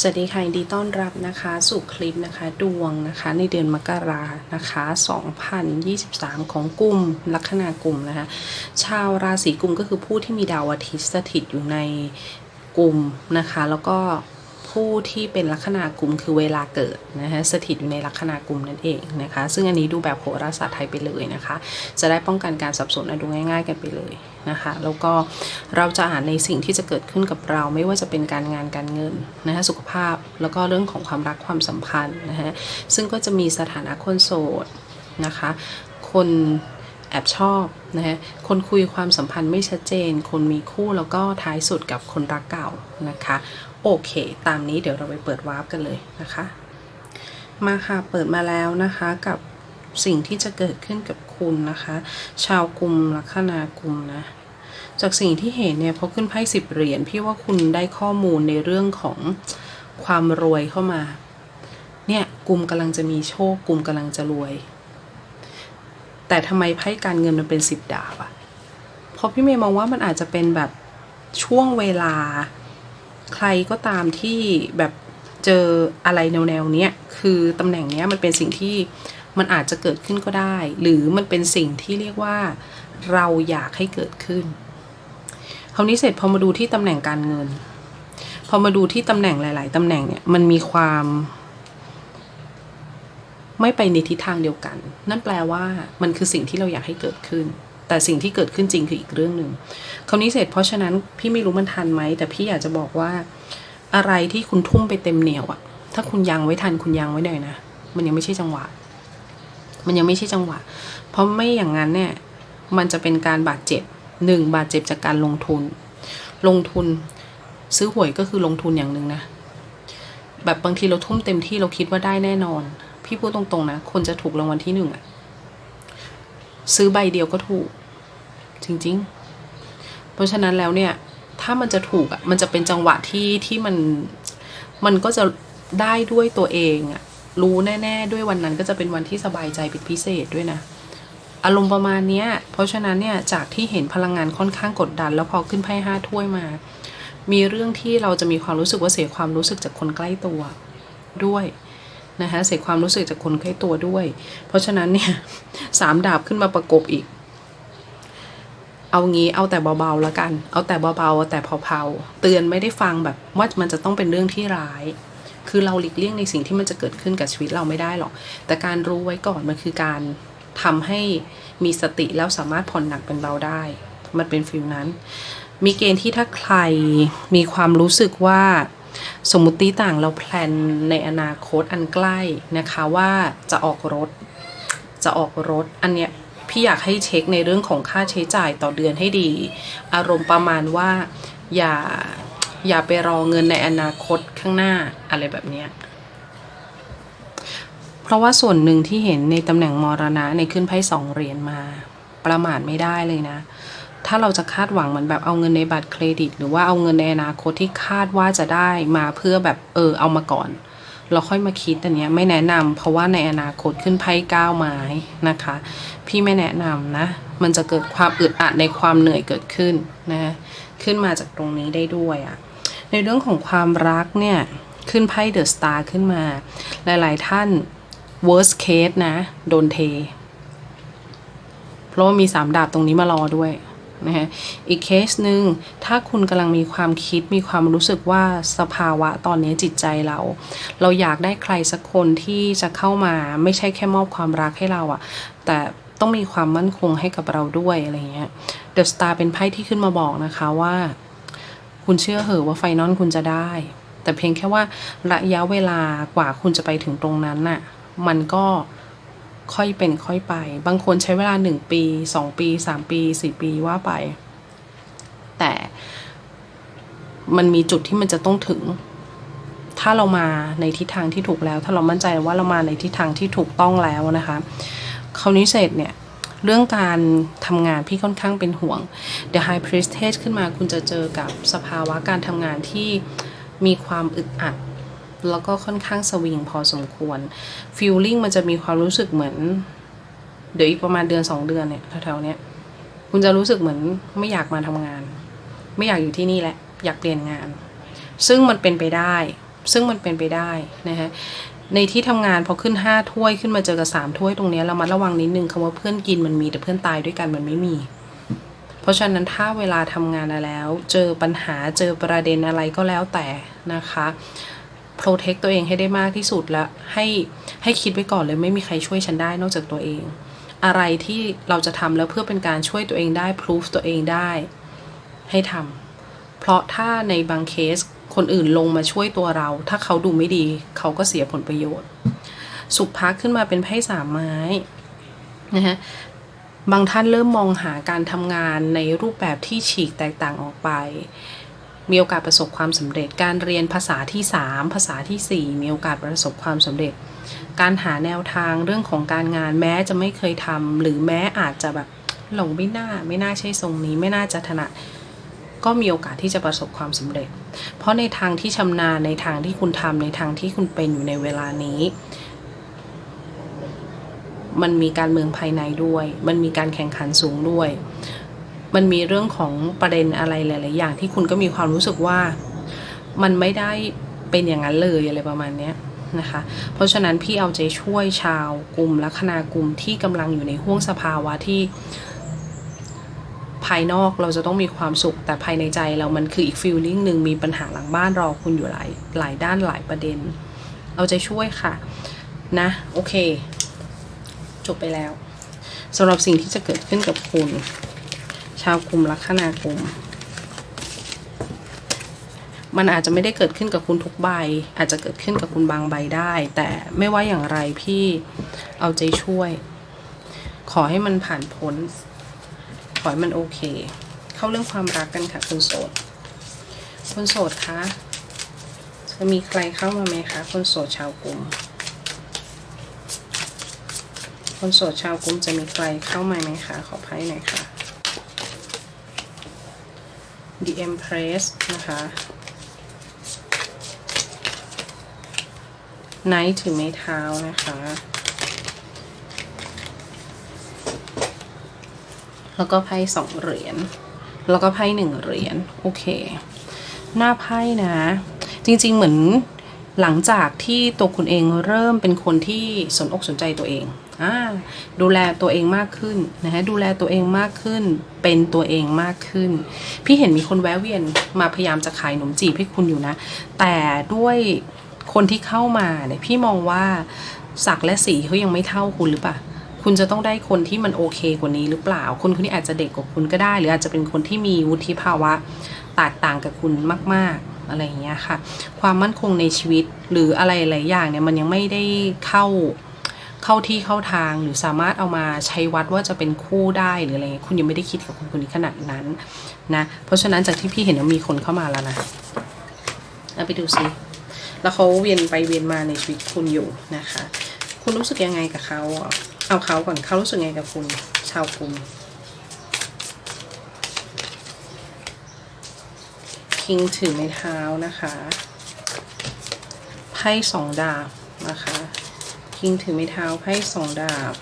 สวัสดีค่ะดีต้อนรับนะคะสู่คลิปนะคะดวงนะคะในเดือนมกรานะคะ 2023 ของกลุ่มลัคนากลุ่มนะคะชาวราศีกุมก็คือผู้ที่มีดาวอาทิตย์สถิตอยู่ในกลุ่มนะคะ แล้วก็ผู้ที่เป็นลัคนากลุ่มคือเวลาเกิดนะคะสถิตอยู่ในลัคนากลุ่มนั่นเองนะคะ ซึ่งอันนี้ดูแบบโหราศาสตร์ไทยไปเลยนะคะ จะได้ป้องกันการสับสนนะดูง่าย ๆ กันไปเลย นะคะแล้วก็เราจะอ่านในสิ่งที่จะเกิดขึ้นกับเรา ไม่ว่าจะเป็นการงานการเงินนะคะสุขภาพแล้วก็เรื่องของความรักความสัมพันธ์นะคะซึ่งก็จะมีสถานะคนโสดนะคะคนแอบชอบนะคะคนคุยความสัมพันธ์ไม่ชัดเจน คนมีคู่แล้วก็ท้ายสุดกับคนรักเก่านะคะ โอเค ตามนี้เดี๋ยวเราไปเปิดวาร์ปกันเลยนะคะ มาค่ะ เปิดมาแล้วนะคะกับสิ่งที่จะเกิดขึ้นกับ คุณนะคะ ชาวกลุ่มลัคนากลุ่มนะ จากสิ่งที่เห็นเนี่ยพอขึ้นไพ่สิบเหรียญพี่ว่าคุณได้ข้อมูลในเรื่องของความรวยเข้ามา เนี่ยกลุ่มกำลังจะมีโชคกลุ่มกำลังจะรวย แต่ทำไมไพ่การเงินมันเป็นสิบดาบอะเพราะพี่เมย์มองว่ามันอาจจะเป็นแบบช่วงเวลา ใครก็ตามที่แบบเจออะไรแนวแนวๆเนี้ยคือตำแหน่งเนี้ยมันเป็นสิ่งที่ มันอาจจะเกิดขึ้นก็ได้ หรือมันเป็นสิ่งที่เรียกว่าเราอยากให้เกิดขึ้นคราวนี้เสร็จพอมาดูที่ตำแหน่งการเงิน พอมาดูที่ตำแหน่งหลาย ๆตำแหน่งเนี่ยมันมีความ ไม่ไปในทิศทางเดียวกัน นั่นแปลว่ามันคือสิ่งที่เราอยากให้เกิดขึ้น แต่สิ่งที่เกิดขึ้นจริงคืออีกเรื่องหนึ่งคราวนี้เสร็จเพราะฉะนั้นพี่ไม่รู้มันทันไหมแต่พี่อยากจะบอกว่าอะไรที่คุณทุ่มไปเต็มเหนียวอะถ้าคุณยังไว้ทันคุณยังไว้หน่อยนะมันยังไม่ใช่จังหวะ มันยังไม่ใช่จังหวะ เพราะไม่อย่างนั้นเนี่ยมันจะเป็นการบาดเจ็บหนึ่งบาดเจ็บจากการลงทุน ลงทุนซื้อหวยก็คือลงทุนอย่างหนึ่งนะ แบบบางทีเราทุ่มเต็มที่เราคิดว่าได้แน่นอน พี่พูดตรงๆนะ คนจะถูกรางวัลที่หนึ่งอะซื้อใบเดียวก็ถูก จริง ๆ เพราะฉะนั้นแล้วเนี่ย ถ้ามันจะถูกอะมันจะเป็นจังหวะที่ที่มันมันก็จะได้ด้วยตัวเองอะ รู้แน่ ๆ ด้วยวันนั้นก็จะเป็นวันที่สบายใจเป็นพิเศษด้วยนะอารมณ์ประมาณนี้เพราะฉะนั้นเนี่ยจากที่เห็นพลังงานค่อนข้างกดดัน แล้วพอขึ้นไพ่ห้าถ้วยมา มีเรื่องที่เราจะมีความรู้สึกว่าเสียความรู้สึกจากคนใกล้ตัวด้วยนะคะเสียความรู้สึกจากคนใกล้ตัวด้วย เพราะฉะนั้นเนี่ยสามดาบขึ้นมาประกบอีก เอางี้เอาแต่เบาๆแล้วกัน เอาแต่เบาๆเอาแต่เผาๆเตือนไม่ได้ฟังแบบว่ามันจะต้องเป็นเรื่องที่ร้าย คือเราหลีกเลี่ยงในสิ่งที่มันจะเกิดขึ้นกับชีวิตเราไม่ได้หรอก แต่การรู้ไว้ก่อนมันคือการทำให้มีสติแล้วสามารถผ่อนหนักเป็นเบาได้ มันเป็นฟิลนั้น มีเกณฑ์ที่ถ้าใครมีความรู้สึกว่าสมมติต่างเราแพลนในอนาคตอันใกล้นะคะว่าจะออกรถ จะออกรถ อันเนี้ยพี่อยากให้เช็คในเรื่องของค่าใช้จ่ายต่อเดือนให้ดี อารมณ์ประมาณว่าอย่า อย่าไปรอเงินในอนาคตข้างหน้าอะไรแบบนี้เพราะว่าส่วนหนึ่งที่เห็นในตำแหน่งมรณะในขึ้นไพ่สองเหรียญมา ประมาทไม่ได้เลยนะ ถ้าเราจะคาดหวังเหมือนแบบเอาเงินในบัตรเครดิต หรือว่าเอาเงินในอนาคตที่คาดว่าจะได้มาเพื่อแบบเออเอามาก่อน เราค่อยมาคิดอันเนี้ยไม่แนะนำเพราะว่าในอนาคตขึ้นไพ่ก้าวไม้นะคะ พี่ไม่แนะนำนะ มันจะเกิดความอึดอัดในความเหนื่อยเกิดขึ้นนะขึ้นมาจากตรงนี้ได้ด้วยอะ ในเรื่องของความรักเนี่ย ขึ้นไพ่เดอะสตาร์ขึ้นมา หลาย ๆ ท่าน worst case นะ โดนเท เพราะว่ามีสามดาบตรงนี้มารอด้วยนะฮะอีกเคสหนึ่งถ้าคุณกำลังมีความคิดมีความรู้สึกว่าสภาวะตอนนี้จิตใจเรา เราอยากได้ใครสักคนที่จะเข้ามาไม่ใช่แค่มอบความรักให้เราอะแต่ต้องมีความมั่นคงให้กับเราด้วยอะไรเงี้ยเดอะสตาร์เป็นไพ่ที่ขึ้นมาบอกนะคะว่า คุณเชื่อเหอะว่าไฟนอลคุณจะได้ แต่เพียงแค่ว่าระยะเวลากว่าคุณจะไปถึงตรงนั้นน่ะ มันก็ค่อยเป็นค่อยไป บางคนใช้เวลาหนึ่งปีสองปีสามปีสี่ปีว่าไป แต่มันมีจุดที่มันจะต้องถึง ถ้าเรามาในทิศทางที่ถูกแล้ว ถ้าเรามั่นใจว่าเรามาในทิศทางที่ถูกต้องแล้วนะคะคราวนี้เสร็จเนี่ย เรื่องการทำงานพี่ค่อนข้างเป็นห่วง The High Priestess ขึ้นมาคุณจะเจอกับสภาวะการทำงานที่มีความอึดอัด แล้วก็ค่อนข้างสวิงพอสมควร feeling มันจะมีความรู้สึกเหมือน เดี๋ยวอีกประมาณเดือนสองเดือนเนี่ยแถวๆเนี้ยคุณจะรู้สึกเหมือนไม่อยากมาทำงาน ไม่อยากอยู่ที่นี่แหละ อยากเปลี่ยนงาน ซึ่งมันเป็นไปได้ ซึ่งมันเป็นไปได้นะฮะ ในที่ทำงานพอขึ้นห้าถ้วยขึ้นมาเจอกับสามถ้วยตรงนี้เรามาระวังนิดนึงคำว่าเพื่อนกินมันมีแต่เพื่อนตายด้วยกันมันไม่มี เพราะฉะนั้นถ้าเวลาทำงานแล้ว เจอปัญหาเจอประเด็นอะไรก็แล้วแต่นะคะ protect ตัวเองให้ได้มากที่สุดและให้ให้คิดไว้ก่อนเลยไม่มีใครช่วยฉันได้นอกจากตัวเอง อะไรที่เราจะทำแล้วเพื่อเป็นการช่วยตัวเองได้ proof ตัวเองได้ ให้ทำเพราะถ้าในบางเคส คนอื่นลงมาช่วยตัวเรา ถ้าเขาดูไม่ดี เขาก็เสียผลประโยชน์ สุขพักขึ้นมาเป็นไพ่สามไม้นะฮะบางท่านเริ่มมองหาการทำงานในรูปแบบที่ฉีกแตกต่างออกไป มีโอกาสประสบความสำเร็จ การเรียนภาษาที่ 3 ภาษาทีสี่4 มีโอกาสประสบความสำเร็จ การหาแนวทางเรื่องของการงานแม้จะไม่เคยทำหรือแม้อาจจะแบบหลงไม่น่า ไม่น่าใช่ทรงนี้ ไม่น่าจะถนัด ก็มีโอกาสที่จะประสบความสำเร็จ เพราะในทางที่ชำนาญในทางที่คุณทำในทางที่คุณเป็นอยู่ในเวลานี้ มันมีการเมืองภายในด้วย มันมีการแข่งขันสูงด้วย มันมีเรื่องของประเด็นอะไรหลาย ๆ อย่างที่คุณก็มีความรู้สึกว่า มันไม่ได้เป็นอย่างนั้นเลยอะไรประมาณนี้นะคะ เพราะฉะนั้นพี่เอาใจช่วยชาวกลุ่มลัคนา กลุ่มที่กำลังอยู่ในห่วงสภาวะที่ ภายนอกเราจะต้องมีความสุข แต่ภายในใจเรามันคืออีกฟีลลิ่งหนึ่งมีปัญหาหลังบ้านรอคุณอยู่หลายหลายด้านหลายประเด็น เอาใจช่วยค่ะ นะ โอเค จบไปแล้วสำหรับสิ่งที่จะเกิดขึ้นกับคุณ ชาวกลุ่มลัคนากลุ่มมันอาจจะไม่ได้เกิดขึ้นกับคุณทุกใบ อาจจะเกิดขึ้นกับคุณบางใบได้ แต่ไม่ว่าอย่างไรพี่เอาใจช่วย ขอให้มันผ่านพ้น อให้มันโอเค เข้าเรื่องความรักกันค่ะคุณโสดคุณโสดคะจะมีใครเข้ามาไหมคะคนโสดชาวกลุ่มคนโสดชาวกลุ่มจะมีใครเข้ามาไหมคะขอไพ่หน่อยค่ะ The Empress นะคะ Knight ถือไม้เท้านะคะ แล้วก็ไพ่สองเหรียญ แล้วก็ไพ่หนึ่งเหรียญ โอเค หน้าไพ่นะ จริง ๆ เหมือนหลังจากที่ตัวคุณเองเริ่มเป็นคนที่สนอกสนใจตัวเองอ่าดูแลตัวเองมากขึ้นนะฮะดูแลตัวเองมากขึ้น เป็นตัวเองมากขึ้น พี่เห็นมีคนแวะเวียนมาพยายามจะขายขนมจีบให้คุณอยู่นะ แต่ด้วยคนที่เข้ามาเนี่ยพี่มองว่าสักและสีเขายังไม่เท่าคุณหรือเปล่า คุณจะต้องได้คนที่มันโอเคกว่านี้หรือเปล่า คนคนนี้อาจจะเด็กกว่าคุณก็ได้ หรืออาจจะเป็นคนที่มีวุฒิภาวะแตกต่างกับคุณมาก ๆ อะไรอย่างเงี้ยค่ะ ความมั่นคงในชีวิตหรืออะไรหลายอย่างเนี่ยมันยังไม่ได้เข้าเข้าที่เข้าทางหรือสามารถเอามาใช้วัดว่าจะเป็นคู่ได้หรืออะไรเงี้ยคุณยังไม่ได้คิดกับคนคนนี้ขนาดนั้นนะ เพราะฉะนั้นจากที่พี่เห็นว่ามีคนเข้ามาแล้วนะเอาไปดูซิแล้วเขาเวียนไปเวียนมาในชีวิตคุณอยู่นะคะ คุณรู้สึกยังไงกับเขาอะ เอาเขาก่อนเขารู้สึกไงกับคุณ ชาวกลุ่มคิงถือไม้เท้านะคะไพ่สองดาบนะคะ คิงถือไม้เท้าไพ่สองดาบ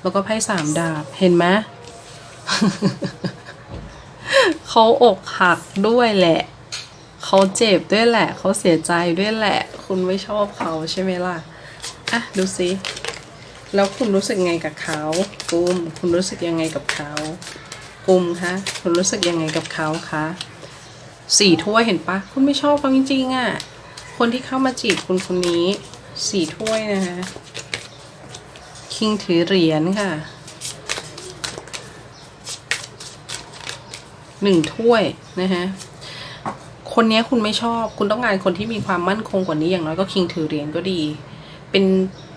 แล้วก็ไพ่สามดาบเห็นไหมเขาอกหักด้วยแหละเขาเจ็บด้วยแหละ เขาเสียใจด้วยแหละ คุณไม่ชอบเขาใช่ไหมล่ะ อะ ดูสิ แล้วคุณรู้สึกไงกับเขากุมคุณรู้สึกยังไงกับเขากุมคะคุณรู้สึกยังไงกับเขาคะสี่ถ้วยเห็นปะคุณไม่ชอบเขาจริงๆอะคนที่เข้ามาจีบคุณคนนี้สี่ถ้วยนะคะคิงถือเหรียญค่ะหนึ่งถ้วยนะฮะคนนี้คุณไม่ชอบ คุณต้องการคนที่มีความมั่นคงกว่านี้อย่างน้อยก็คิงถือเหรียญก็ดี เป็น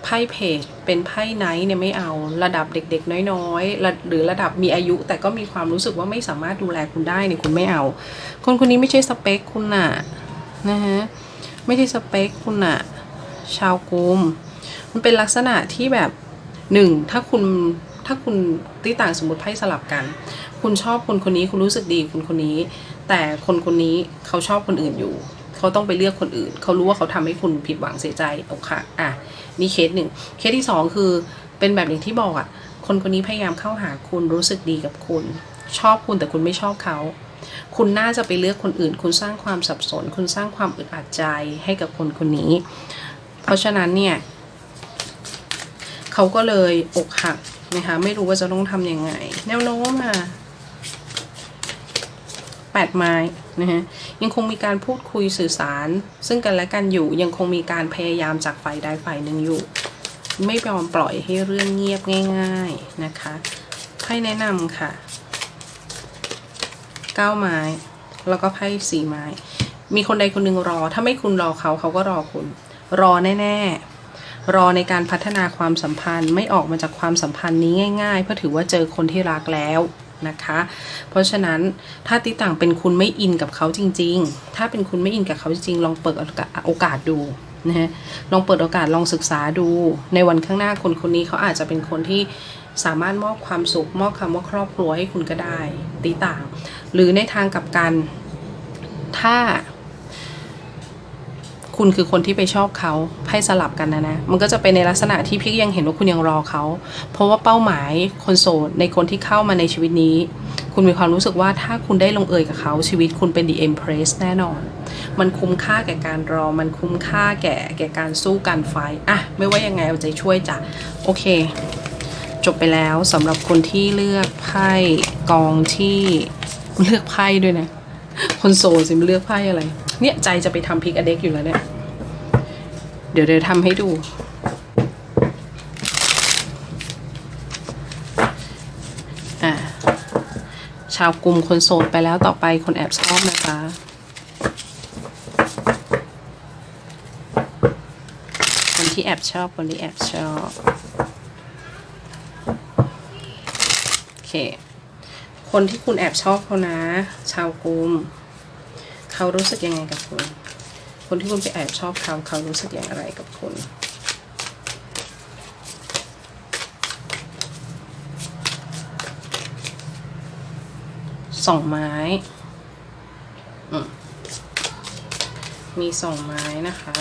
ไพ่เพจเป็นไพ่ไนท์เนี่ยไม่เอาระดับเด็กๆ น้อยๆระหรือระดับมีอายุแต่ก็มีความรู้สึกว่าไม่สามารถดูแลคุณได้เนี่ยคุณไม่เอา คนคนนี้ไม่ใช่สเปคคุณน่ะนะฮะไม่ใช่สเปคคุณน่ะชาวกุมมันเป็นลักษณะที่แบบหนึ่งถ้าคุณถ้าคุณที่ต่างสมมติไพ่สลับกัน คุณชอบคนคนนี้คุณรู้สึกดีคนคนนี้ แต่คนคนนี้เขาชอบคนอื่นอยู่ เขาต้องไปเลือกคนอื่น เขารู้ว่าเขาทำให้คุณผิดหวังเสียใจโอเคอะนี่เคสหนึ่งเคสที่สองคือเป็นแบบอย่างที่บอกอะ คนคนนี้พยายามเข้าหาคุณรู้สึกดีกับคุณ ชอบคุณแต่คุณไม่ชอบเขา คุณน่าจะไปเลือกคนอื่น คุณสร้างความสับสน คุณสร้างความอึดอัดใจให้กับคนคนนี้ เพราะฉะนั้นเนี่ยเขาก็เลยอกหักนะคะไม่รู้ว่าจะต้องทำยังไง แนวโน้มค่ะ แปดไม้นะฮะยังคงมีการพูดคุยสื่อสาร ซึ่งกันและกันอยู่ยังคงมีการพยายามจากฝ่ายใดฝ่ายหนึ่งอยู่ ไม่ยอมปล่อยให้เรื่องเงียบง่าย ๆนะคะไพ่แนะนำค่ะเก้าไม้ แล้วก็ไพ่สี่ไม้ มีคนใดคนหนึ่งรอ ถ้าไม่คุณรอเขาเขาก็รอคุณ รอแน่ ๆรอในการพัฒนาความสัมพันธ์ไม่ออกมาจากความสัมพันธ์นี้ง่าย ๆ เพราะถือว่าเจอคนที่รักแล้ว นะคะ เพราะฉะนั้นถ้าติต่างเป็นคุณไม่อินกับเขาจริง ๆ ถ้าเป็นคุณไม่อินกับเขาจริงๆ ลองเปิดโอกาสดูนะฮะลองเปิดโอกาสลองศึกษาดู ในวันข้างหน้าคนคนนี้เขาอาจจะเป็นคนที่สามารถมอบความสุข มอบคำว่าครอบครัวให้คุณก็ได้ตีต่าง หรือในทางกลับกัน ถ้า คุณคือคนที่ไปชอบเขาให้สลับกันนะนะ มันก็จะเป็นในลักษณะที่พี่ยังเห็นว่าคุณยังรอเขา เพราะว่าเป้าหมายคนโสดในคนที่เข้ามาในชีวิตนี้ คุณมีความรู้สึกว่าถ้าคุณได้ลงเอยกับเขาชีวิตคุณเป็น the empress แน่นอน มันคุ้มค่าแก่การรอ มันคุ้มค่าแก่แก่การสู้การไฟอะไม่ว่ายังไงเอาใจช่วยจ้ะโอเค จบไปแล้วสำหรับคนที่เลือกไพ่กองที่เลือกไพ่ด้วยนะ คนโสดสิมันเลือกไพ่อะไร เนี่ยใจจะไปทำพริกอเด็กอยู่แล้วเนี่ย เดี๋ยวเดี๋ยวทำให้ดู อะชาวกลุ่มคนโสดไปแล้วต่อไปคนแอบชอบนะคะคนที่แอบชอบคนที่แอบชอบโอเค คนที่คุณแอบชอบเขานะ ชาวกลุ่ม เขารู้สึกยังไงกับคุณ คนที่คุณไปแอบชอบเขาเขารู้สึกอย่างไรกับคุณสองไม้ มีสองไม้นะคะ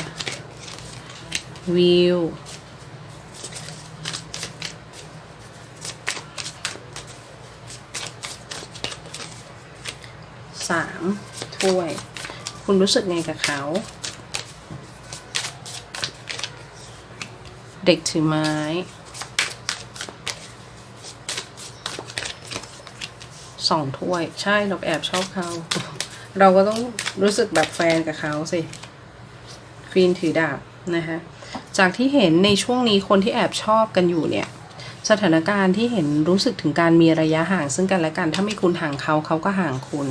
วิว สามถ้วย คุณรู้สึกไงกับเขา เด็กถือไม้สองถ้วย ใช่เราแอบชอบเขา เราก็ต้องรู้สึกแบบแฟนกับเขาสิควีนถือดาบนะคะจากที่เห็นในช่วงนี้คนที่แอบชอบกันอยู่เนี่ย สถานการณ์ที่เห็นรู้สึกถึงการมีระยะห่างซึ่งกันและกันถ้าไม่คุณห่างเขาเขาก็ห่างคุณ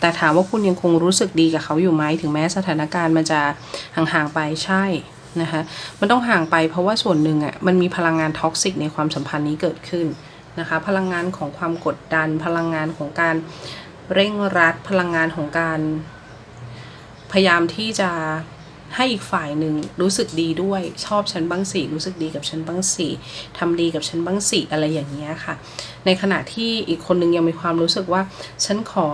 แต่ถามว่าคุณยังคงรู้สึกดีกับเขาอยู่ไหมถึงแม้สถานการณ์มันจะห่างๆไปใช่นะคะมันต้องห่างไปเพราะว่าส่วนหนึ่งอะ่ะมันมีพลังงานท็อกซิกในความสัมพันธ์นี้เกิดขึ้นนะคะพลังงานของความกดดัน พลังงานของการเร่งรัดพลังงานของการพยายามที่จะ ให้อีกฝ่ายหนึ่งรู้สึกดีด้วยชอบฉันบ้างสิรู้สึกดีกับฉันบ้างสิทำดีกับฉันบ้างสิอะไรอย่างเงี้ยค่ะ ในขณะที่อีกคนนึงยังมีความรู้สึกว่า ฉันขอ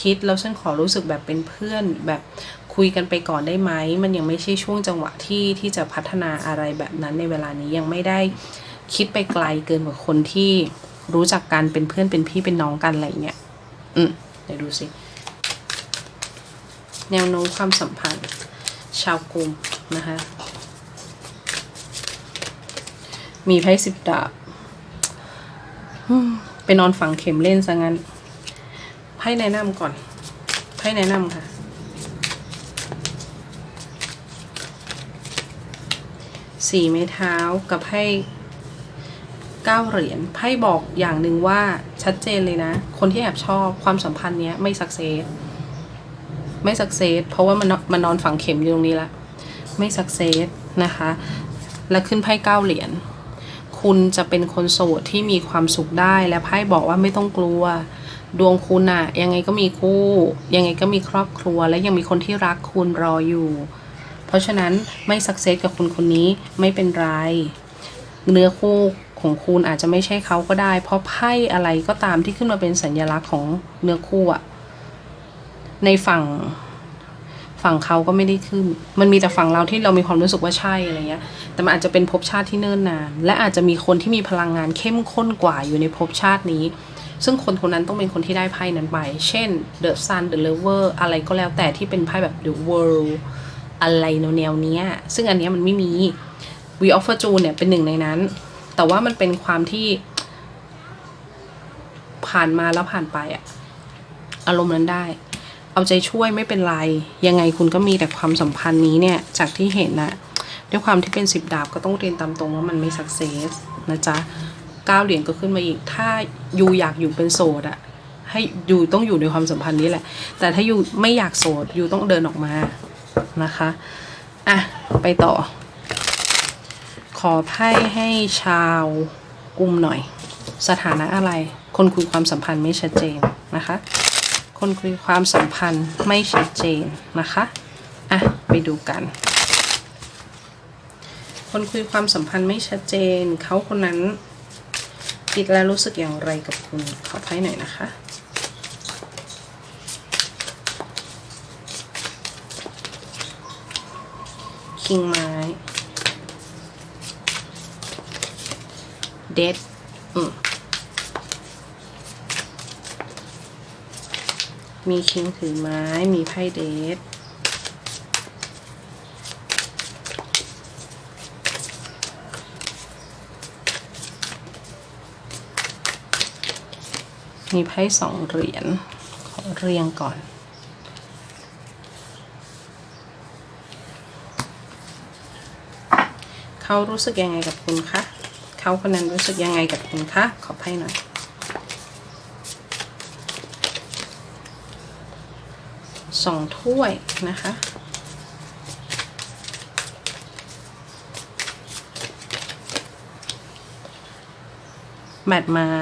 คิดแล้วฉันขอรู้สึกแบบเป็นเพื่อนแบบคุยกันไปก่อนได้ไหม มันยังไม่ใช่ช่วงจังหวะที่ที่จะพัฒนาอะไรแบบนั้นในเวลานี้ยังไม่ได้คิดไปไกลเกินกว่าคนที่รู้จักกันเป็นเพื่อนเป็นพี่เป็นน้องกันอะไรเงี้ย อืมเดี๋ยวดูสิ แนวโน้มความสัมพันธ์ ชาวกลุ่มนะคะ มีไพ่สิบดาบไปนอนฝังเข็มเล่นซะงั้นไพ่แนะนำก่อนไพ่แนะนำค่ะ สี่ไม้เท้ากับไพ่เก้าเหรียญไพ่บอกอย่างหนึ่งว่าชัดเจนเลยนะ คนที่แอบชอบความสัมพันธ์เนี้ยไม่สักเซส ไม่สักเซสเพราะว่ามันมันนอนฝังเข็มอยู่ตรงนี้ละไม่สักเซสนะคะ แล้วขึ้นไพ่เก้าเหรียญคุณจะเป็นคนโสดที่มีความสุขได้และไพ่บอกว่าไม่ต้องกลัว ดวงคุณอะยังไงก็มีคู่ ยังไงก็มีครอบครัว และยังมีคนที่รักคุณรออยู่ เพราะฉะนั้นไม่สักเซสกับคนคนนี้ไม่เป็นไรเนื้อคู่ของคุณอาจจะไม่ใช่เขาก็ได้ เพราะไพ่อะไรก็ตามที่ขึ้นมาเป็นสัญลักษณ์ของเนื้อคู่อะ ในฝั่งฝั่งเขาก็ไม่ได้ขึ้น มันมีแต่ฝั่งเราที่เรามีความรู้สึกว่าใช่อะไรเงี้ย แต่มันอาจจะเป็นภพชาติที่เนิ่นนาน และอาจจะมีคนที่มีพลังงานเข้มข้นกว่าอยู่ในภพชาตินี้ ซึ่งคนคนนั้นต้องเป็นคนที่ได้ไพ่นั้นไป เช่น The Sun The Lover อะไรก็แล้วแต่ที่เป็นไพ่แบบ The World อะไรแนวเนี้ย ซึ่งอันเนี้ยมันไม่มี We of Fortune เนี่ยเป็นหนึ่งในนั้น แต่ว่ามันเป็นความที่ ผ่านมาแล้วผ่านไปอะอารมณ์นั้นได้ เอาใจช่วยไม่เป็นไร ยังไงคุณก็มีแต่ความสัมพันธ์นี้เนี่ยจากที่เห็นนะด้วยความที่เป็นสิบดาบก็ต้องเรียนตามตรงว่ามันไม่สักเซสนะจ๊ะเก้าเหรียญก็ขึ้นมาอีก ถ้ายูอยากอยู่เป็นโสดอะให้ยูต้องอยู่ในความสัมพันธ์นี้แหละ แต่ถ้ายูไม่อยากโสดยูต้องเดินออกมานะคะอะไปต่อ ขอไพ่ให้ชาวกลุ่มหน่อย สถานะอะไร คนคุยความสัมพันธ์ไม่ชัดเจนนะคะ คนคุยความสัมพันธ์ไม่ชัดเจนนะคะ อะ ไปดูกัน คนคุยความสัมพันธ์ไม่ชัดเจน เขาคนนั้นคิดและรู้สึกอย่างไรกับคุณ ขอไพ่หน่อยนะคะคิงไม้เดดอืม มีคิงถือไม้ มีไพ่เดทมีไพ่สองเหรียญขอเรียงก่อน เขารู้สึกยังไงกับคุณคะ เขาคนนั้นรู้สึกยังไงกับคุณคะ ขอไพ่หน่อย สองถ้วยนะคะแบตไม้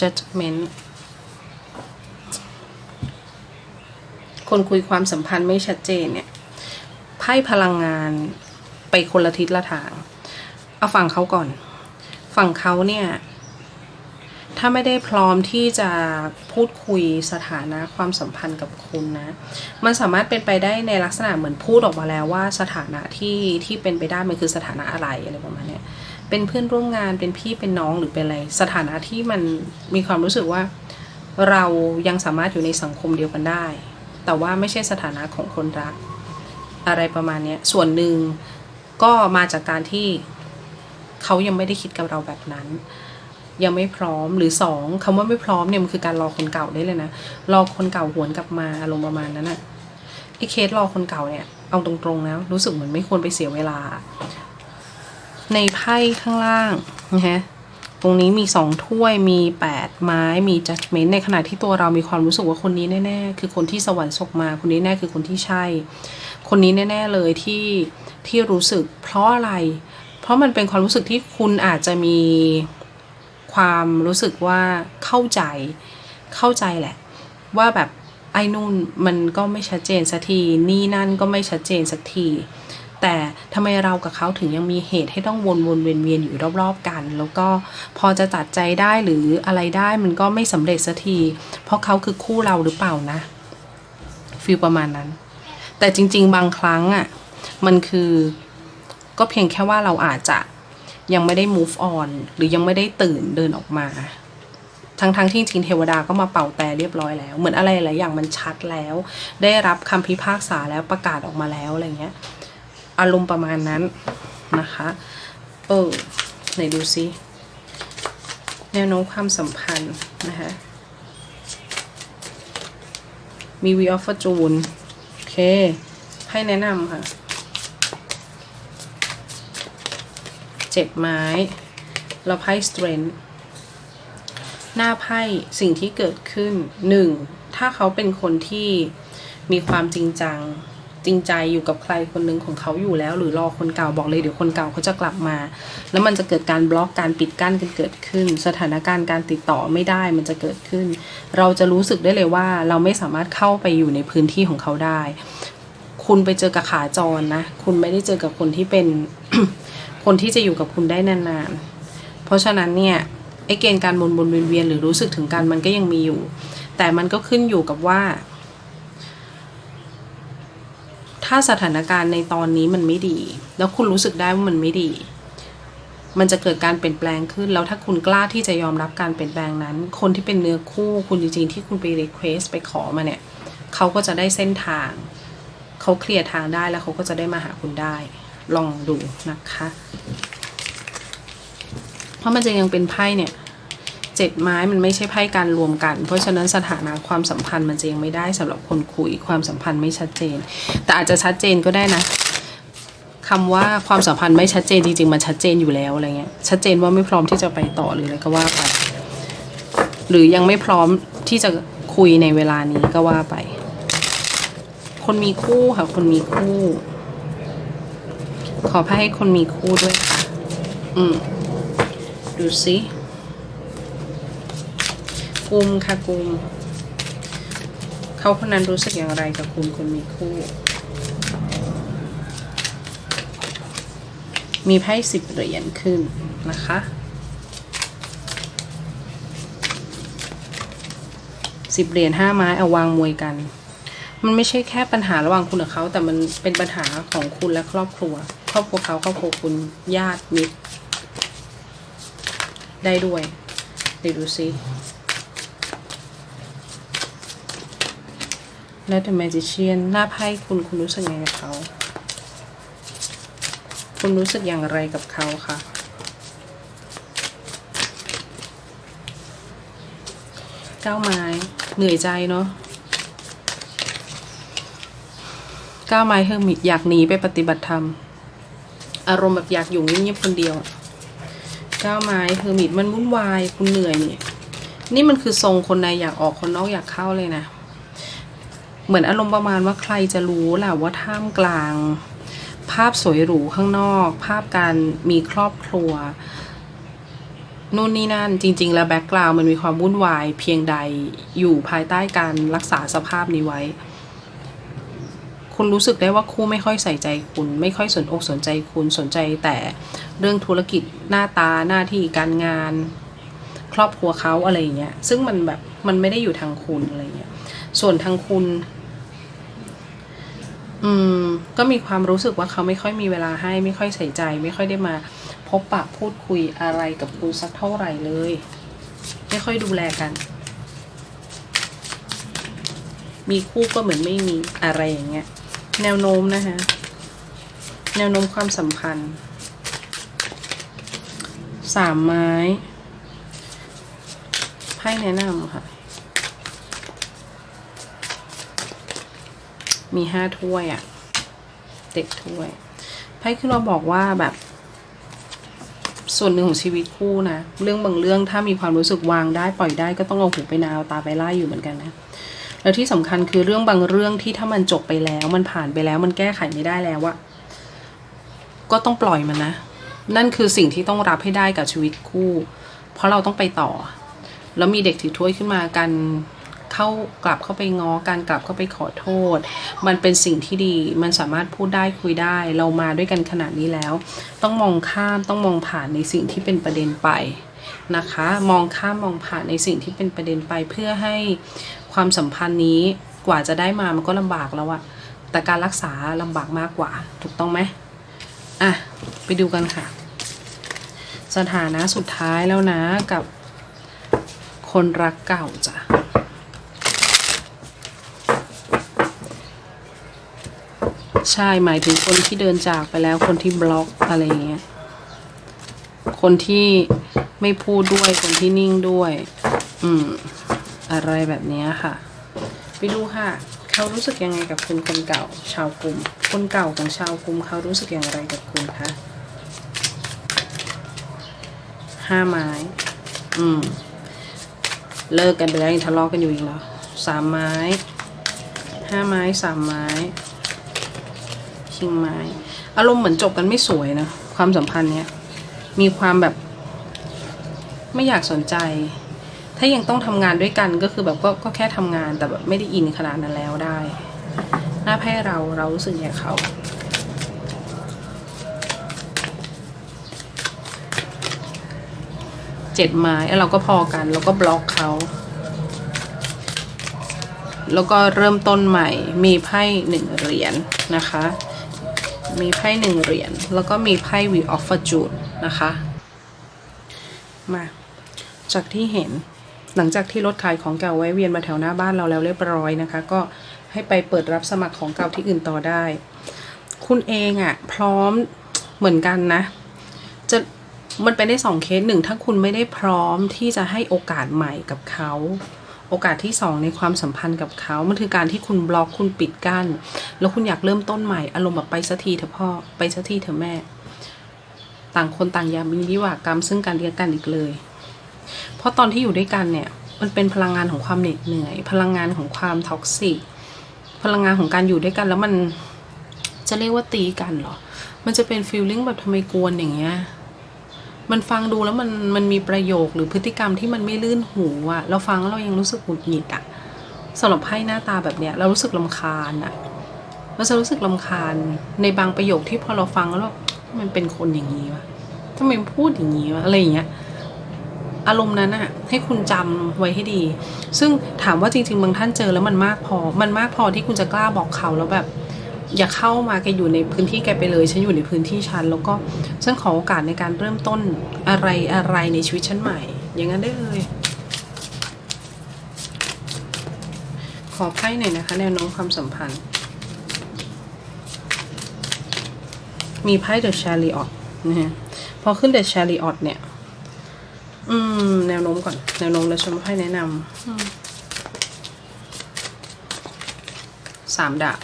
judgment คนคุยความสัมพันธ์ไม่ชัดเจนเนี่ย ไพ่พลังงานไปคนละทิศละทาง เอาฝั่งเขาก่อน ฝั่งเขาเนี่ย ถ้าไม่ได้พร้อมที่จะพูดคุยสถานะความสัมพันธ์กับคุณนะ มันสามารถเป็นไปได้ในลักษณะเหมือนพูดออกมาแล้วว่าสถานะที่ที่เป็นไปได้มันคือสถานะอะไรอะไรประมาณเนี้ยเป็นเพื่อนร่วมงานเป็นพี่เป็นน้องหรือเป็นอะไร สถานะที่มันมีความรู้สึกว่าเรายังสามารถอยู่ในสังคมเดียวกันได้ แต่ว่าไม่ใช่สถานะของคนรัก อะไรประมาณนี้ส่วนหนึ่งก็มาจากการที่ เขายังไม่ได้คิดกับเราแบบนั้น ยังไม่พร้อมหรือสองคำว่าไม่พร้อมเนี่ยมันคือการรอคนเก่าได้เลยนะรอคนเก่าหวนกลับมาอารมณ์ประมาณนั้นอะไอ้เคสรอคนเก่าเนี่ยเอาตรงๆนะรู้สึกเหมือนไม่ควรไปเสียเวลา ในไพ่ข้างล่างนะฮะตรงนี้มีสองถ้วย มีแปดไม้ มี judgment ในขณะที่ตัวเรามีความรู้สึกว่าคนนี้แน่ ๆ คือคนที่สวรรค์ส่งมา คนนี้แน่คือคนที่ใช่ คนนี้แน่ ๆ เลยที่ที่รู้สึก เพราะอะไร ราะมันเป็นความรู้สึกที่คุณอาจจะมีความรู้สึกว่าเข้าใจเข้าใจแหละ ว่าแบบไอ้นู่นมันก็ไม่ชัดเจนสักทีนี่นั่นก็ไม่ชัดเจนสักที แต่ทำไมเรากับเขาถึงยังมีเหตุให้ต้องวนวนเวียนเวียนอยู่รอบๆกัน แล้วก็พอจะตัดใจได้หรืออะไรได้มันก็ไม่สำเร็จสักที เพราะเขาคือคู่เราหรือเปล่านะฟีลประมาณนั้น แต่จริง ๆ บางครั้งอะ่ะมันคือ ก็เพียงแค่ว่าเราอาจจะยังไม่ได้ move on หรือยังไม่ได้ตื่นเดินออกมา ทั้งๆทที่จริงๆเทวดาก็มาเป่าแต่เรียบร้อยแล้ว เหมือนอะไรหลายอย่างมันชัดแล้ว ได้รับคำพิพากษาแล้วประกาศออกมาแล้วอะไรเงี้ย อารมณ์ประมาณนั้นนะคะ เออไหนดูซิแนวโน้มความสัมพันธ์นะคะมีวีออฟฟอร์จูนโอเค ให้แนะนำค่ะ เจ็ดไม้แล้วไพ่สเตรน h หน้าไพ่สิ่งที่เกิดขึ้นหนึ่งถ้าเขาเป็นคนที่มีความจริงจังจริงใจอยู่กับใครคนหนึ่งของเขาอยู่แล้ว หรือรอคนเก่าบอกเลยเดี๋ยวคนเก่าเขาจะกลับมา แล้วมันจะเกิดการบล็อกการปิดกั้นกันเกิดขึ้น สถานการณ์การติดต่อไม่ได้มันจะเกิดขึ้น เราจะรู้สึกได้เลยว่าเราไม่สามารถเข้าไปอยู่ในพื้นที่ของเขาได้ คุณไปเจอกับขาจรนะ คุณไม่ได้เจอกับคนที่เป็น คนที่จะอยู่กับคุณได้นานๆ เพราะฉะนั้นเนี่ยไอ้เกณฑ์การวนวนเวียนเวียนหรือรู้สึกถึงกันมันก็ยังมีอยู่ แต่มันก็ขึ้นอยู่กับว่าถถ้าสถานการณ์ในตอนนี้มันไม่ดี แล้วคุณรู้สึกได้ว่ามันไม่ดี มันจะเกิดการเปลี่ยนแปลงขึ้น แล้วถ้าคุณกล้าที่จะยอมรับการเปลี่ยนแปลงนั้น คนที่เป็นเนื้อคู่คุณจริงๆที่คุณไปรีเควสไปขอมาเนี่ยเขาก็จะได้เส้นทางเขาเคลียร์ทางได้แล้วเขาก็จะได้มาหาคุณได้ ลองดูนะคะ เพราะมันจะยังเป็นไพ่เนี่ยเจ็ดไม้มันไม่ใช่ไพ่การรวมกัน เพราะฉะนั้นสถานะความสัมพันธ์มันจะยังไม่ได้สำหรับคนคุยความสัมพันธ์ไม่ชัดเจน แต่อาจจะชัดเจนก็ได้นะคำว่าความสัมพันธ์ไม่ชัดเจนจริงๆมันชัดเจนอยู่แล้วอะไรเงี้ยชัดเจนว่าไม่พร้อมที่จะไปต่อหรืออะไรก็ว่าไป หรือยังไม่พร้อมที่จะคุยในเวลานี้ก็ว่าไป คนมีคู่ค่ะ คนมีคู่ ขอพายให้คนมีคู่ด้วยค่ะ อืม ดูสิกุมค่ะกุม เขาคนนั้นรู้สึกอย่างไรกับคุณคนมีคู่ มีไพ่สิบเหรียญขึ้นนะคะสิบเหรียญห้าไม้เอาวางมวยกัน มันไม่ใช่แค่ปัญหาระหว่างคุณกับเขาแต่มันเป็นปัญหาของคุณและครอบครัว ครอบครัวเขาครอบครัวคุณญาติมิตร ได้ด้วยเดี๋ยวดูซิและ The Magician หน้าไพ่คุณคุณรู้สึกยังไงกับเขา คุณรู้สึกอย่างไรกับเขาคะเก้าไม้เหนื่อยใจเนาะเก้าไม้เฮอร์มิตอยากหนีไปปฏิบัติธรรม อารมณ์แบบอยากอยู่เงียบๆคนเดียวเก้าไม้เฮอร์มิตมันวุ่นวายคุณเหนื่อยนี่นี่มันคือทรงคนในอยากออกคนนอกอยากเข้าเลยนะ เหมือนอารมณ์ประมาณว่าใครจะรู้แหละว่าท่ามกลาง ภาพสวยหรูข้างนอก ภาพการมีครอบครัวนู่นนี่นั่นจริง ๆ แล้วแบ็กกราวมันมีความวุ่นวายเพียงใดอยู่ภายใต้การรักษาสภาพนี้ไว้ คุณรู้สึกได้ว่าคู่ไม่ค่อยใส่ใจคุณ ไม่ค่อยสนอกสนใจคุณสนใจแต่เรื่องธุรกิจหน้าตาหน้าที่การงาน ครอบครัวเขาอะไรอย่างเงี้ยซึ่งมันแบบมันไม่ได้อยู่ทางคุณอะไรเงี้ยส่วนทางคุณ อืม ก็มีความรู้สึกว่าเขาไม่ค่อยมีเวลาให้ ไม่ค่อยใส่ใจ ไม่ค่อยได้มา พบปะพูดคุยอะไรกับคุณสักเท่าไหร่เลย ไม่ค่อยดูแลกันมีคู่ก็เหมือนไม่มีอะไรอย่างเงี้ย แนวโน้มนะคะแนวโน้มความสัมพันธ์สามไม้ไพ่แนะนำค่ะ มีห้าถ้วยอะ่ะเด็กถ้วยไพ่ขึ้นมาบอกว่าแบบ ส่วนหนึ่งของชีวิตคู่นะ เรื่องบางเรื่องถ้ามีความรู้สึกวางได้ปล่อยได้ก็ต้องเอาหูไปนาเอาตาไปไล่อยู่เหมือนกันนะ แล้วที่สำคัญคือเรื่องบางเรื่องที่ถ้ามันจบไปแล้ว มันผ่านไปแล้ว มันแก้ไขไม่ได้แล้วอะก็ต้องปล่อยมันนะ นั่นคือสิ่งที่ต้องรับให้ได้กับชีวิตคู่ เพราะเราต้องไปต่อ แล้วมีเด็กถือถ้วยขึ้นมากันเข้ากลับเข้าไปง้อการกลับเข้าไปขอโทษ มันเป็นสิ่งที่ดี มันสามารถพูดได้คุยได้ เรามาด้วยกันขนาดนี้แล้ว ต้องมองข้ามต้องมองผ่านในสิ่งที่เป็นประเด็นไปนะคะ มองข้ามมองผ่านในสิ่งที่เป็นประเด็นไปเพื่อให้ ความสัมพันธ์นี้กว่าจะได้มามันก็ลำบากแล้วอะแต่การรักษาลำบากมากกว่า ถูกต้องไหมอะ ไปดูกันค่ะ สถานะสุดท้ายแล้วนะกับคนรักเก่าจ้ะใช่หมายถึงคนที่เดินจากไปแล้วคนที่บล็อกอะไรเงี้ย คนที่ไม่พูดด้วยคนที่นิ่งด้วย อืม อะไรแบบนี้ค่ะ ไปดูค่ะ เขารู้สึกยังไงกับคุณคนเก่า ชาวกลุ่ม คนเก่าของชาวกลุ่มเขารู้สึกอย่างไรกับคุณคะห้าไม้ อืม เลิกกันไปแล้วยังทะเลาะกันอยู่อีกเหรอสามไม้ ห้าไม้สามไม้ชิงไม้ อารมณ์เหมือนจบกันไม่สวยนะ ความสัมพันธ์เนี้ย มีความแบบ ไม่อยากสนใจ ถ้ายังต้องทำงานด้วยกันก็คือแบบก็ก็แค่ทำงานแต่แบบไม่ได้อินขนาดนั้นแล้วได้ หน้าแพ้เราเรารู้สึกอย่างเขาเจ็ดไม้แล้วเราก็พอกัน แล้วก็บล็อกเขาแล้วก็เริ่มต้นใหม่ มีไพ่หนึ่งเหรียญนะคะ มีไพ่หนึ่งเหรียญ แล้วก็มีไพ่ Wheel of Fortune นะคะ มา จากที่เห็น หลังจากที่รถขายของเก่าไว้เวียนมาแถวหน้าบ้านเราแล้วเรียบร้อยนะคะ ก็ให้ไปเปิดรับสมัครของเก่าที่อื่นต่อได้ คุณเองอะ่ะ พร้อมเหมือนกันนะ จะมันไปได้สองเคสหนึ่งถ้าคุณไม่ได้พร้อมที่จะให้โอกาสใหม่กับเขาโอกาสที่สองในความสัมพันธ์กับเขา มันคือการที่คุณบล็อกคุณปิดกั้น แล้วคุณอยากเริ่มต้นใหม่ อารมณ์แบบไปสักทีเถอะพ่อ ไปสักทีเถอะแม่ ต่างคนต่างยามีวิวากรรมซึ่งกันและกันอีกเลย เพราะตอนที่อยู่ด้วยกันเนี่ย มันเป็นพลังงานของความเหน็ดเหนื่อย พลังงานของความท็อกซิกพลังงานของการอยู่ด้วยกันแล้วมันจะเรียกว่าตีกันเหรอ มันจะเป็นฟีลลิ่งแบบทำไมกวนอย่างเงี้ย มันฟังดูแล้วมันมันมีประโยคหรือพฤติกรรมที่มันไม่ลื่นหูอะเราฟังแล้วเรายังรู้สึกหงุดหงิดอะสำหรับไพ่หน้าตาแบบเนี้ยเรารู้สึกลำคาญอะเราจะรู้สึกลำคาญในบางประโยคที่พอเราฟังแล้วมันเป็นคนอย่างนี้วะทำไมมันพูดอย่างนี้วะอะไรอย่างเงี้ย อารมณ์นั้นอะให้คุณจำไว้ให้ดี ซึ่งถามว่าจริงๆบางท่านเจอแล้วมันมากพอ มันมากพอที่คุณจะกล้าบอกเขาแล้วแบบ อย่าเข้ามาแกอยู่ในพื้นที่แกไปเลย ฉันอยู่ในพื้นที่ฉัน แล้วก็ฉันขอโอกาสในการเริ่มต้นอะไรอะไรในชีวิตฉันใหม่ อย่างนั้นได้เลย ขอไพ่หน่อยนะคะ แนวโน้มความสัมพันธ์ มีไพ่ The Chariot นะฮะพอขึ้น The Chariot เนี่ย อืม แนวโน้มก่อน แนวโน้มแล้วฉันมให้แนะนำสามดาบ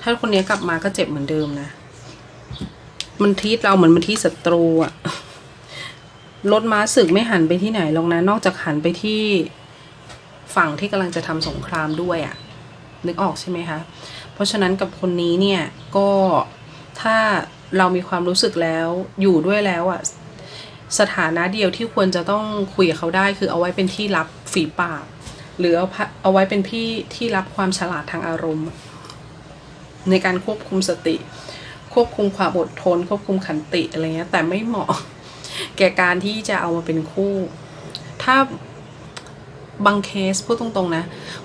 ถ้าคนนี้กลับมาก็เจ็บเหมือนเดิมนะ มันทีตเราเหมือนมันทีศัตรูอะรถม้าศึกไม่หันไปที่ไหนหรอกนะ นอกจากหันไปที่ฝั่งที่กำลังจะทำสงครามด้วยอะนึกออกใช่ไหมคะ เพราะฉะนั้นกับคนนี้เนี่ยก็ถ้าเรามีความรู้สึกแล้วอยู่ด้วยแล้วอะ สถานะเดียวที่ควรจะต้องคุยกับเขาได้ คือเอาไว้เป็นที่รับฝีปาก หรือเอาเอาไว้เป็นพี่ที่รับความฉลาดทางอารมณ์ ในการควบคุมสติ ควบคุมความอดทน ควบคุมขันติอะไรเงี้ยแต่ไม่เหมาะ แก่การที่จะเอามาเป็นคู่ ถ้าบางเคสพูดตรงๆนะ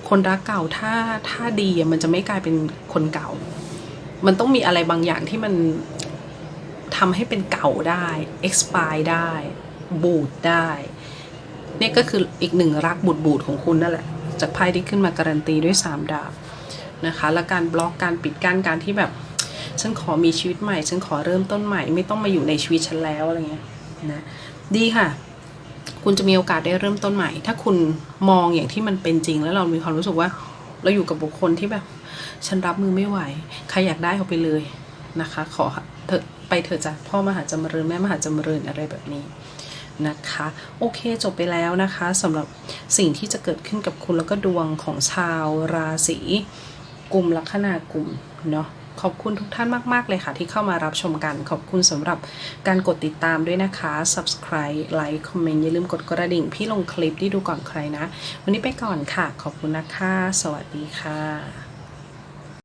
คนรักเก่าถ้าถ้าดีมันจะไม่กลายเป็นคนเก่า มันต้องมีอะไรบางอย่างที่มัน ทำให้เป็นเก่าได้ expire ได้ บูดได้เนี่ยก็คืออีกหนึ่งรักบูดบูดของคุณนั่นแหละ จากไพ่ที่ขึ้นมาการันตีด้วยสามดาบนะคะ และการบล็อกการปิดกั้นการที่แบบ ฉันขอมีชีวิตใหม่ ฉันขอเริ่มต้นใหม่ ไม่ต้องมาอยู่ในชีวิตฉันแล้วอะไรเงี้ยนะดีค่ะ คุณจะมีโอกาสได้เริ่มต้นใหม่ ถ้าคุณมองอย่างที่มันเป็นจริง แล้วเรามีความรู้สึกว่า เราอยู่กับบุคคลที่แบบ ฉันรับมือไม่ไหวใครอยากได้เอาไปเลย นะคะ ขอเถอะไปเถอะจ้ะพ่อมหาจำเริญแม่มหาจำเริญอะไรแบบนี้นะคะ โอเคจบไปแล้วนะคะสำหรับสิ่งที่จะเกิดขึ้นกับคุณแล้วก็ดวงของชาวราศีกลุ่มลัคนากลุ่มเนาะขอบคุณทุกท่านมาก ๆ เลยค่ะ ที่เข้ามารับชมกัน ขอบคุณสำหรับการกดติดตามด้วยนะคะ subscribe like comment อย่าลืมกดกระดิ่ง พี่ลงคลิปที่ดูก่อนใครนะ วันนี้ไปก่อนค่ะ ขอบคุณนะคะ สวัสดีค่ะ